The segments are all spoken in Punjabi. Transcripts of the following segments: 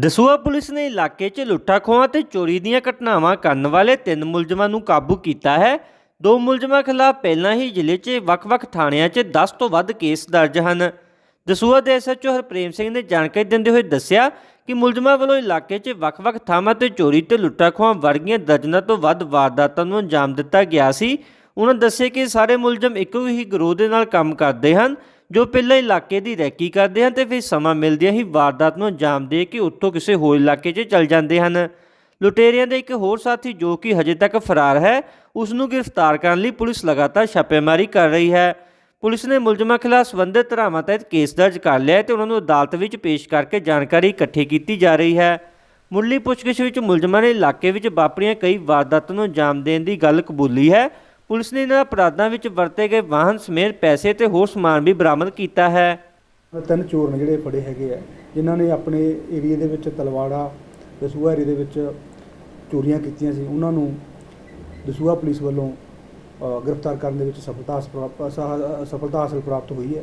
ਦਸੂਆ ਪੁਲਿਸ ਨੇ ਇਲਾਕੇ 'ਚ ਲੁੱਟਾਂ ਖੋਹਾਂ ਤੇ ਚੋਰੀ ਦੀਆਂ ਘਟਨਾਵਾਂ ਕਰਨ ਵਾਲੇ ਤਿੰਨ ਮੁਲਜ਼ਮਾਂ ਨੂੰ ਕਾਬੂ ਕੀਤਾ ਹੈ। ਦੋ ਮੁਲਜ਼ਮਾਂ ਖਿਲਾਫ ਪਹਿਲਾਂ ਹੀ ਜ਼ਿਲ੍ਹੇ 'ਚ ਵੱਖ-ਵੱਖ ਥਾਣਿਆਂ 'ਚ 10 ਤੋਂ ਵੱਧ ਕੇਸ ਦਰਜ ਹਨ। ਦਸੂਆ ਦੇ ਐਸਐਚਓ ਹਰਪ੍ਰੇਮ ਸਿੰਘ ਨੇ ਜਾਣਕਾਰੀ ਦਿੰਦੇ ਹੋਏ ਦੱਸਿਆ ਕਿ ਮੁਲਜ਼ਮਾਂ ਵੱਲੋਂ ਇਲਾਕੇ 'ਚ ਵੱਖ-ਵੱਖ ਥਾਵਾਂ ਤੇ ਚੋਰੀ ਤੇ ਲੁੱਟਾਂ ਖੋਹਾਂ ਵਰਗੀਆਂ ਦਰਜਨਾਂ ਤੋਂ ਵੱਧ ਵਾਰਦਾਤਾਂ ਨੂੰ ਅੰਜਾਮ ਦਿੱਤਾ ਗਿਆ ਸੀ। ਉਹਨਾਂ ਦੱਸਿਆ ਕਿ ਸਾਰੇ ਮੁਲਜ਼ਮ ਇੱਕੋ ਹੀ ਗਰੋਹ ਦੇ ਨਾਲ ਕੰਮ ਕਰਦੇ ਹਨ। ਜੋ ਪਹਿਲਾਂ ਇਲਾਕੇ ਦੀ ਰੈਕੀ ਕਰਦੇ ਹਨ ਤੇ ਫਿਰ ਸਮਾਂ ਮਿਲਦਿਆਂ ਹੀ ਵਾਰਦਾਤ ਨੂੰ ਅੰਜਾਮ ਦੇ ਕੇ ਉੱਥੋਂ ਕਿਸੇ ਹੋਰ ਇਲਾਕੇ 'ਚ ਚਲ ਜਾਂਦੇ ਹਨ। ਲੁਟੇਰਿਆਂ ਦੇ ਇੱਕ ਹੋਰ ਸਾਥੀ ਜੋ ਕਿ ਹਜੇ ਤੱਕ ਫਰਾਰ ਹੈ ਉਸ ਨੂੰ ਗ੍ਰਿਫਤਾਰ ਕਰਨ ਲਈ ਪੁਲਿਸ ਲਗਾਤਾਰ ਛਾਪੇਮਾਰੀ ਕਰ ਰਹੀ ਹੈ। ਪੁਲਿਸ ਨੇ ਮੁਲਜ਼ਮਾਂ ਖਿਲਾਫ ਸੰਬੰਧਿਤ ਧਾਰਾਵਾਂ ਤਹਿਤ ਕੇਸ ਦਰਜ ਕਰ ਲਿਆ ਹੈ ਤੇ ਉਹਨਾਂ ਨੂੰ ਅਦਾਲਤ ਵਿੱਚ ਪੇਸ਼ ਕਰਕੇ ਜਾਣਕਾਰੀ ਇਕੱਠੀ ਕੀਤੀ ਜਾ ਰਹੀ ਹੈ। ਮੁੱਢਲੀ ਪੁੱਛਗਿੱਛ ਵਿੱਚ ਮੁਲਜ਼ਮਾਂ ਨੇ ਇਲਾਕੇ ਵਿੱਚ ਵਾਪਰੀਆਂ ਕਈ ਵਾਰਦਾਤਾਂ ਨੂੰ ਅੰਜਾਮ ਦੇਣ ਦੀ ਗੱਲ ਕਬੂਲੀ ਹੈ। ਪੁਲਿਸ ਨੇ ਇਹਨਾਂ ਅਪਰਾਧਾਂ ਵਿੱਚ ਵਰਤੇ ਗਏ ਵਾਹਨ ਸਮੇਤ ਪੈਸੇ ਤੇ ਹੋਰ ਸਮਾਨ ਵੀ ਬਰਾਮਦ ਕੀਤਾ ਹੈ। ਤਿੰਨ ਚੋਰ ਨੇ ਜਿਹੜੇ ਫੜੇ ਹੈਗੇ ਆ। ਜਿਨ੍ਹਾਂ ਨੇ ਆਪਣੇ ਏਰੀਆ ਦੇ ਵਿੱਚ ਤਲਵਾੜਾ ਦਸੂਹਾ ਏਰੀਆ ਦੇ ਵਿੱਚ ਚੋਰੀਆਂ ਕੀਤੀਆਂ ਸੀ। ਉਹਨਾਂ ਨੂੰ ਦਸੂਹਾ ਪੁਲਿਸ ਵੱਲੋਂ ਗ੍ਰਿਫਤਾਰ ਕਰਨ ਦੇ ਵਿੱਚ ਸਫਲਤਾ ਸਫਲਤਾ ਹਾਸਲ ਪ੍ਰਾਪਤ ਹੋਈ ਹੈ।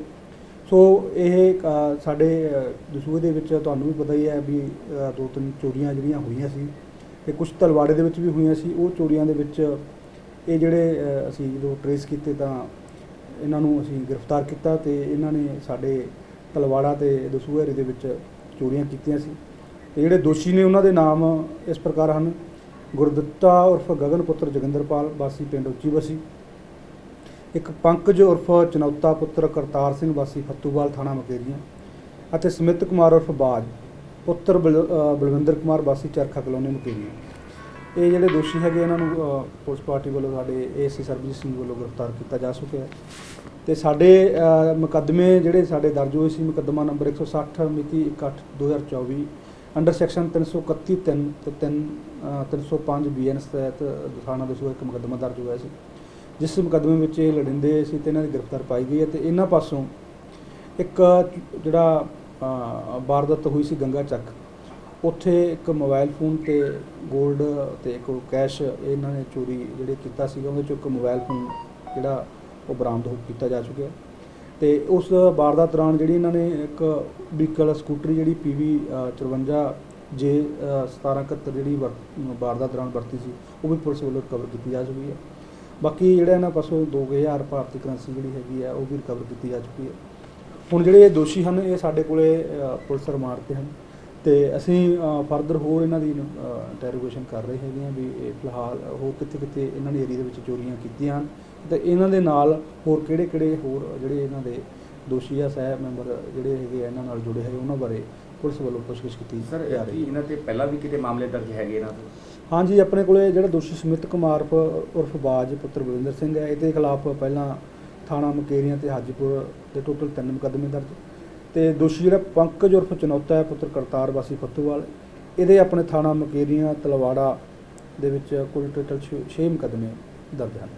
ਸੋ ਇਹ ਸਾਡੇ ਦਸੂਹੇ ਦੇ ਵਿੱਚ ਤੁਹਾਨੂੰ ਵੀ ਪਤਾ ਹੀ ਹੈ ਵੀ ਦੋ ਤਿੰਨ ਚੋਰੀਆਂ ਜਿਹੜੀਆਂ ਹੋਈਆਂ ਸੀ ਤੇ ਕੁਝ ਤਲਵਾੜੇ ਦੇ ਵਿੱਚ ਵੀ ਹੋਈਆਂ ਸੀ। ਉਹ ਚੋਰੀਆਂ ਦੇ ਵਿੱਚ ਇਹ ਜਿਹੜੇ ਅਸੀਂ ਜਦੋਂ ਟਰੇਸ ਕੀਤੇ ਤਾਂ ਇਹਨਾਂ ਨੂੰ ਅਸੀਂ ਗ੍ਰਿਫਤਾਰ ਕੀਤਾ ਤੇ ਇਹਨਾਂ ਨੇ ਸਾਡੇ ਤਲਵਾੜਾ ਤੇ ਦਸੂਹੇ ਦੇ ਵਿੱਚ ਚੋਰੀਆਂ ਕੀਤੀਆਂ ਸੀ। ਤੇ ਜਿਹੜੇ ਦੋਸ਼ੀ ਨੇ ਉਹਨਾਂ ਦੇ ਨਾਮ ਇਸ ਪ੍ਰਕਾਰ ਹਨ, ਗੁਰਦਿੱਤਾ ਉਰਫ ਗਗਨ ਪੁੱਤਰ ਜੋਗਿੰਦਰਪਾਲ, ਵਾਸੀ ਪਿੰਡ ਉੱਚੀ ਬਸੀ ਇੱਕ ਪੰਕਜ ਉਰਫ ਚਨੌਤਾ ਪੁੱਤਰ ਕਰਤਾਰ ਸਿੰਘ, ਵਾਸੀ ਫੱਤੂਵਾਲ ਥਾਣਾ ਮਕੇਰੀਆਂ ਅਤੇ ਸਮਿਤ ਕੁਮਾਰ ਉਰਫ ਬਾਜ, ਪੁੱਤਰ ਬਲ- ਬਲਵਿੰਦਰ ਕੁਮਾਰ, ਵਾਸੀ ਚਰਖਾ ਕਲੋਨੀ ਮਕੇਰੀਆਂ। ਇਹ ਜਿਹੜੇ ਦੋਸ਼ੀ ਹੈਗੇ ਇਹਨਾਂ ਨੂੰ ਅ, ਪੁਲਿਸ ਪਾਰਟੀ ਵੱਲੋਂ ਸਾਡੇ ਏਸੀ ਸਰਬਜੀਤ ਸਿੰਘ ਵੱਲੋਂ ਗ੍ਰਿਫਤਾਰ ਕੀਤਾ ਜਾ ਚੁੱਕਿਆ ਹੈ। ਤੇ ਸਾਡੇ ਅ, ਮੁਕੱਦਮੇ ਜਿਹੜੇ ਸਾਡੇ ਦਰਜ ਹੋਏ ਸੀ ਮੁਕੱਦਮਾ ਨੰਬਰ 160 ਮਿਤੀ 1/8/2024 ਅੰਡਰ ਸੈਕਸ਼ਨ 331 3 ਤੇ 3 305 ਬੀਐਨਐਸ ਤਹਿਤ ਥਾਣਾ ਦਸੂਹਾ ਇੱਕ ਮੁਕੱਦਮਾ ਦਰਜ ਹੋਇਆ ਸੀ। ਜਿਸ ਮੁਕੱਦਮੇ ਵਿੱਚ ਇਹ ਲੜਿੰਦੇ ਸੀ ਤੇ ਇਹਨਾਂ ਦੀ ਗ੍ਰਿਫਤਾਰ ਪਾਈ ਗਈ ਹੈ ਤੇ ਇਹਨਾਂ ਪਾਸੋਂ ਇੱਕ ਜਿਹੜਾ ਅ, ਵਾਰਦਾਤ ਹੋਈ ਸੀ ਗੰਗਾ ਚੱਕ। ਉੱਥੇ ਇੱਕ ਮੋਬਾਈਲ ਫੋਨ ਤੇ 골ਡ ਤੇ ਇੱਕ ਕੈਸ਼ ਇਹਨਾਂ ਨੇ ਚੋਰੀ ਜਿਹੜੇ ਕੀਤਾ ਸੀਗਾ, ਉਹਦੇ ਚੋਂ ਇੱਕ ਮੋਬਾਈਲ ਫੋਨ ਜਿਹੜਾ ਉਹ ਬਰਾਮਦ ਹੋ, ਕੀਤਾ ਜਾ ਚੁੱਕਿਆ ਤੇ ਉਸ ਵਾਰਦਾਤ ਦੌਰਾਨ ਜਿਹੜੀ ਇਹਨਾਂ ਨੇ ਇੱਕ ਵਹੀਕਲ ਸਕੂਟਰੀ ਜਿਹੜੀ PV 54 ਜੇ 1771 ਜਿਹੜੀ ਵਰ- ਵਾਰਦਾਤ ਦੌਰਾਨ ਵਰਤੀ ਸੀ, ਉਹ ਵੀ ਪੁਲਿਸ ਵੱਲੋਂ ਰਿਕਵਰ ਕੀਤੀ ਜਾ ਚੁੱਕੀ ਹੈ। ਬਾਕੀ ਜਿਹੜਾ ਇਹਨਾਂ ਪਾਸੋਂ 2000 ਭਾਰਤੀ ਕਰੰਸੀ ਜਿਹੜੀ ਹੈਗੀ ਆ ਉਹ ਵੀ ਰਿਕਵਰ ਕੀਤੀ ਜਾ ਚੁੱਕੀ ਹੈ। ਹੁਣ ਜਿਹੜੇ ਇਹ ਦੋਸ਼ੀ ਹਨ, ਇਹ ਸਾਡੇ ਕੋਲੇ ਪੁਲਿਸ ਰਿਮਾਂਡ ਤੇ ਹਨ। ਤੇ ਅਸੀਂ ਫਰਦਰ ਹੋਰ ਇਹਨਾਂ ਦੀ ਇੰਟਰੋਗੇਸ਼ਨ ਕਰ ਰਹੇ ਹੈਗੇ ਆ ਵੀ ਇਹ ਫਿਲਹਾਲ ਹੋਰ ਕਿੱਥੇ ਕਿੱਥੇ ਇਹਨਾਂ ਨੇ ਏਰੀਆ ਦੇ ਵਿੱਚ ਚੋਰੀਆਂ ਕੀਤੀਆਂ ਹਨ ਤੇ ਇਹਨਾਂ ਦੇ ਨਾਲ ਹੋਰ ਕਿਹੜੇ ਕਿਹੜੇ ਹੋਰ ਜਿਹੜੇ ਇਹਨਾਂ ਦੇ ਦੋਸ਼ੀ ਆ ਸਹਿ ਮੈਂਬਰ ਜਿਹੜੇ ਹੈਗੇ ਆ ਇਹਨਾਂ ਨਾਲ ਜੁੜੇ ਹੈਗੇ ਉਹਨਾਂ ਬਾਰੇ ਪੁਲਿਸ ਵੱਲੋਂ ਪੁੱਛਗਿੱਛ ਕੀਤੀ ਸਰ ਇਹਨਾਂ ਤੇ ਪਹਿਲਾਂ ਵੀ ਕਿਤੇ ਮਾਮਲੇ ਦਰਜ ਹੈਗੇ ਇਹਨਾਂ ਤੋਂ? ਹਾਂਜੀ ਆਪਣੇ ਕੋਲੇ ਜਿਹੜਾ ਦੋਸ਼ੀ ਸਮਿਤ ਕੁਮਾਰ ਉਰਫ ਬਾਜ ਪੁੱਤਰ ਬਲਵਿੰਦਰ ਸਿੰਘ ਹੈ ਇਹਦੇ ਖਿਲਾਫ ਪਹਿਲਾਂ ਥਾਣਾ ਮਕੇਰੀਆਂ ਤੇ ਹਾਜੀਪੁਰ ਦੇ ਟੋਟਲ ਤਿੰਨ ਮੁਕੱਦਮੇ ਦਰਜ ਤੇ ਦੋਸ਼ੀ ਜਿਹੜਾ ਪੰਕਜ ਉਰਫ ਚਨੌਤਾ ਹੈ, ਪੁੱਤਰ ਕਰਤਾਰ ਵਾਸੀ ਫੱਤੂਵਾਲ, ਇਹਦੇ ਆਪਣੇ ਥਾਣਾ ਮਕੇਰੀਆਂ, ਤਲਵਾੜਾ ਦੇ ਵਿੱਚ ਕੁੱਲ ਟੋਟਲ 6 ਮੁਕੱਦਮੇ ਦਰਜ ਹਨ।